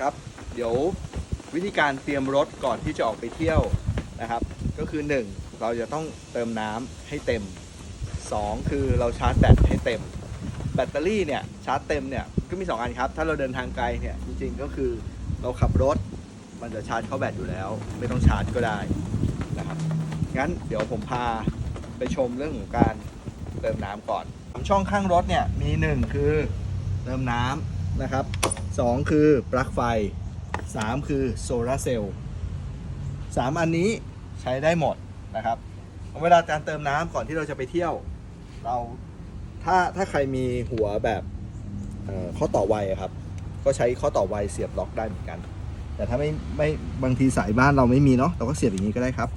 ครับ เดี๋ยววิธีการเตรียมรถก่อนที่จะออกไปเที่ยวนะครับ ก็คือ 1 เราจะต้องเติมน้ำให้เต็ม 2 คือเราชาร์จแบตให้เต็ม แบตเตอรี่เนี่ยชาร์จเต็มเนี่ยก็มี 2 อันครับ ถ้าเราเดินทางไกลเนี่ยจริงๆก็คือเราขับรถมันจะชาร์จเข้าแบตอยู่แล้ว ไม่ต้องชาร์จก็ได้นะครับงั้นเดี๋ยวผมพาไปชมเรื่องของการเติมน้ำก่อนช่องข้างรถเนี่ยมี 1 คือเติมน้ำนะครับ 2 คือปลั๊กไฟ 3 คือโซลาร์เซลล์3อันนี้ใช้ได้หมดนะครับ เวลาการเติมน้ำก่อนที่เราจะไปเที่ยว เราถ้าถ้าใครมีหัวแบบข้อต่อไวครับ ก็ใช้ข้อต่อไวเสียบล็อกได้เหมือนกัน แต่ถ้าไม่ไม่บางทีสายบ้านเราไม่มีเนาะเราก็เสียบอย่างนี้ก็ได้ครับ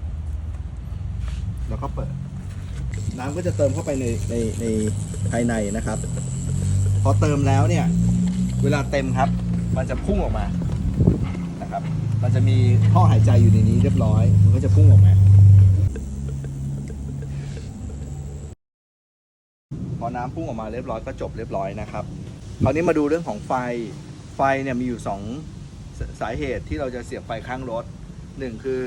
แล้วก็เปิด น้ำก็จะเติมเข้าไปในในในภายในนะครับ พอเติมแล้วเนี่ย เวลาเต็มครับ มันจะพุ่งออกมานะครับ มันจะมีท่อหายใจอยู่ในนี้เรียบร้อย มันก็จะพุ่งออกมา พอน้ำพุ่งออกมาเรียบร้อยก็จบเรียบร้อยนะครับ คราวนี้มาดูเรื่องของไฟ ไฟเนี่ยมีอยู่สองสสาเหตุที่เราจะเสียบไฟข้างรถหนึ่งคือ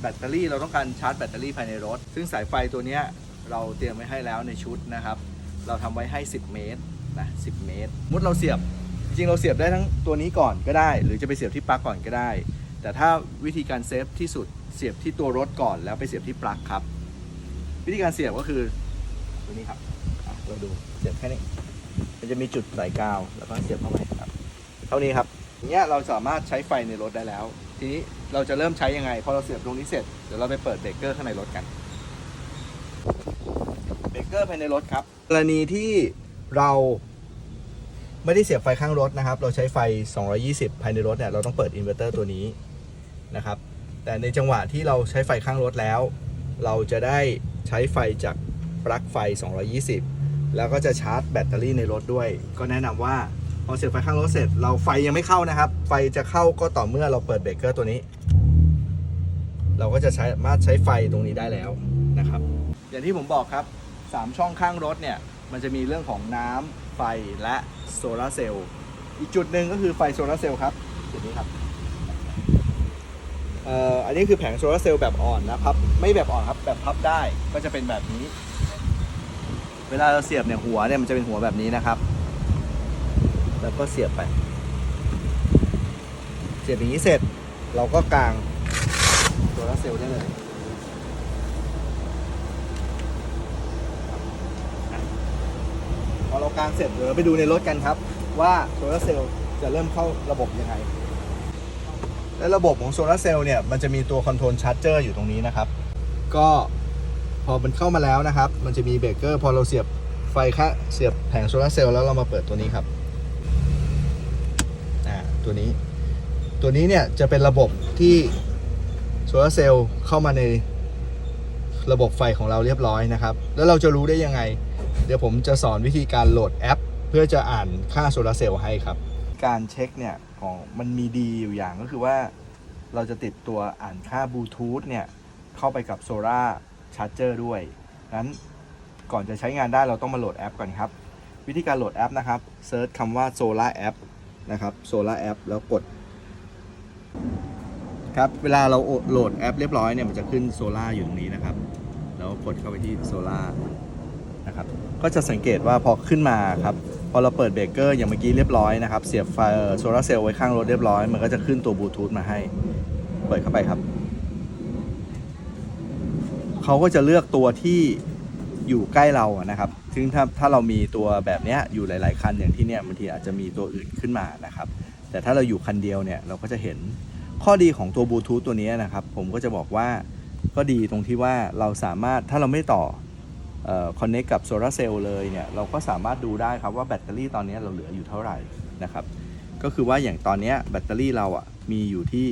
แบตเตอรี่เราต้องการชาร์จแบตเตอรี่ภายในรถ ซึ่งสายไฟตัวนี้เราเตรียมไว้ให้แล้วในชุดนะครับ เราทำไว้ให้ 10 เมตรนะ10 เมตร มุดเราเสียบ จริงเราเสียบได้ทั้งตัวนี้ก่อนก็ได้ หรือจะไปเสียบที่ปลั๊กก่อนก็ได้ แต่ถ้าวิธีการเซฟที่สุดเสียบที่ตัวรถก่อนแล้วไปเสียบที่ปลั๊กครับ วิธีการเสียบก็คือตัวนี้ครับเราดูเสียบแค่นี้มันจะมีจุดใส่กาวแล้วก็เสียบเข้าไปครับ เท่านี้ครับเงี้ยเราสามารถใช้ไฟในรถได้แล้ว ทีนี้เราจะเริ่มใช้ยังไงพอเราเสียบตรงนี้เสร็จเดี๋ยวเราไปเปิดเบรกเกอร์ข้างในรถกันเบรกเกอร์ภายในรถครับ กรณีที่เรา ไม่ได้เสียบไฟข้างรถนะครับ เราใช้ไฟ 220 ภายในรถเนี่ยเราต้องเปิดอินเวอร์เตอร์ตัวนี้นะครับ แต่ในจังหวะที่เราใช้ไฟข้างรถแล้ว เราจะได้ใช้ไฟจากปลั๊กไฟ 220 แล้วก็จะชาร์จแบตเตอรี่ในรถด้วย ก็แนะนำว่าพอเสียบไฟข้างรถเสร็จ เราไฟยังไม่เข้านะครับ ไฟจะเข้าก็ต่อเมื่อเราเปิดเบรกเกอร์ตัวนี้ เราก็จะใช้สามารถใช้ไฟตรงนี้ได้แล้วนะครับ อย่างที่ผมบอกครับ 3 ช่องข้างรถเนี่ยมันจะมีเรื่องของน้ำไฟและ โซลาร์เซลล์อีกจุดหนึ่งก็คือไฟโซลาร์เซลล์ครับจุดนี้ครับเอ่ออันนี้คือแผงโซลาร์เซลล์แบบอ่อนนะครับ ไม่แบบอ่อนครับแบบพับได้ก็จะเป็นแบบนี้ เวลาเราเสียบเนี่ยหัวเนี่ยมันจะเป็นหัวแบบนี้นะครับ แล้วก็เสียบไป เสียบอย่างนี้เสร็จ เราก็กางโซลาร์เซลล์ได้เลย พอเรา กางเสร็จเดี๋ยวเราไปดูในรถกันครับ ว่าโซลาร์เซลล์จะเริ่มเข้าระบบยังไง และระบบของโซลาร์เซลล์เนี่ยมันจะมีตัวคอนโทรลชาร์จเจอร์อยู่ตรงนี้นะครับ ก็พอมันเข้ามาแล้วนะครับ มันจะมีเบรกเกอร์พอเราเสียบไฟค่เสียบแผงโซลาร์เซลล์แล้วเรามาเปิดตัวนี้ครับอ่าตัวนี้ ตัวนี้เนี่ยจะเป็นระบบที่โซลาร์เซลล์เข้ามาในระบบไฟของเราเรียบร้อยนะครับ แล้วเราจะรู้ได้ยังไง ดี๋ยวผมจะสอนวิธีการโหลดแอป เพื่อจะอ่านค่าโซลาร์เซลล์ให้ครับ การเช็คเนี่ยของมันมีดีอยู่อย่างก็คือว่า เราจะติดตัวอ่านค่าบลูทูธเนี่ยเข้าไปกับโซลาร์ชาร์จเจอร์ด้วยนั้นก่อนจะใช้งานได้เราต้องมาโหลดแอปก่อนครับ วิธีการโหลดแอปนะครับเซิร์ชคำว่า Solar App นะครับ Solar App แล้วกด ครับ เวลาเราโหลดแอปเรียบร้อยเนี่ยมันจะขึ้นโซล่าอยู่ตรงนี้นะครับ แล้วกดเข้าไปที่โซล่า นะครับก็จะสังเกตว่าพอขึ้นมาครับพอเราเปิดเบรกเกอร์อย่างเมื่อกี้เรียบร้อยนะครับเสียบไฟโซลาร์เซลล์ไว้ข้างรถเรียบร้อย มันก็จะขึ้นตัวบลูทูธมาให้ เปิดเข้าไปครับเขาก็จะเลือกตัวที่อยู่ใกล้เราอะนะครับซึ่งถ้าถ้าเรามีตัวแบบนี้อยู่หลาย ๆ คันอย่างที่เนี่ยบางทีอาจจะมีตัวอื่นขึ้นมานะครับ แต่ถ้าเราอยู่คันเดียวเนี่ยเราก็จะเห็นข้อดีของตัวบลูทูธตัวนี้นะครับ ผมก็จะบอกว่าก็ดีตรงที่ว่าเราสามารถถ้าเราไม่ต่อ คอนเน c t กับโซลาร์เซลล์เลยเนี่ยเราก็สามารถดูได้ครับว่าแบตเตอรี่ตอนนี้เราเหลืออยู่เท่าไหร่นะครับก็คือว่าอย่างตอนนี้แบตเตอรี่เราอะมีอยู่ที่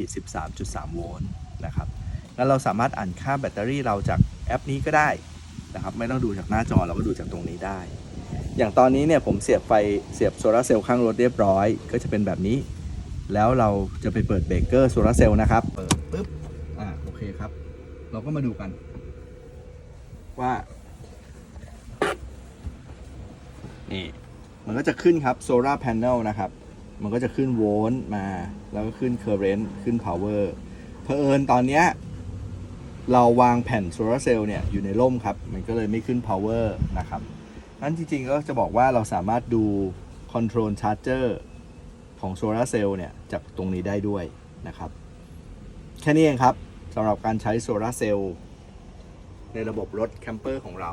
13.3 โวลต์นะครับแล้วเราสามารถอ่านค่าแบตเตอรี่เราจากแอปนี้ก็ได้นะครับไม่ต้องดูจากหน้าจอเราก็ดูจากตรงนี้ได้ อย่างตอนนี้เนี่ยผมเสียบไฟเสียบโซลาร์เซลล์ข้างรถเรียบร้อย ก็จะเป็นแบบนี้ แล้วเราจะไปเปิดเบรกเกอร์โซลาร์เซลล์นะครับ เปิดปุ๊บอ่าโอเคครับ เราก็มาดูกัน ว่า นี่ มันก็จะขึ้นครับ Solar Panel นะครับ มันก็จะขึ้นโวลต์มา แล้วก็ขึ้นเคอร์เรนต์ขึ้นพาวเวอร์เผอิญตอนเนี้ยเราวางแผ่นโซลาร์เซลล์เนี่ยอยู่ในร่มครับ มันก็เลยไม่ขึ้น power นะครับนั้นจริงๆก็จะบอกว่าเราสามารถดู control charger ของโซลาร์เซลล์เนี่ยจากตรงนี้ได้ด้วยนะครับ แค่นี้เองครับสำหรับการใช้โซลาร์เซลล์ในระบบรถแคมเปอร์ของเรา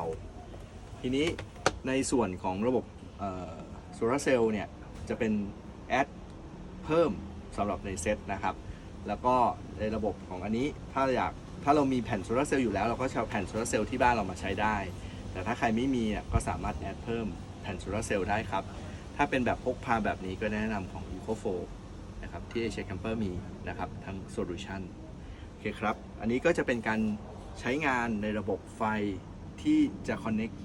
ทีนี้ ในส่วนของระบบโซลาร์เซลล์เนี่ยจะเป็นแอดเพิ่มสำหรับในเซตนะครับ แล้วก็ในระบบของอันนี้ถ้าอยากถ้าเรามีแผ่นโซลาร์เซลล์อยู่แล้วเราก็จะเอาแผ่นโซลาร์เซลล์ที่บ้านเรามาใช้ได้ แต่ถ้าใครไม่มีอะก็สามารถแอดเพิ่มแผ่นโซลาร์เซลล์ได้ครับ ถ้าเป็นแบบพกพาแบบนี้ก็แนะนำของ EcoFo นะครับที่ Asia Camper มีนะครับทั้ง Solution โอเคครับ อันนี้ก็จะเป็นการใช้งานในระบบไฟที่จะ Connect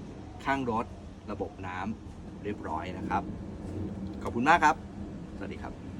ข้างรถ ระบบน้ำเรียบร้อยนะครับ ขอบคุณมากครับ สวัสดีครับ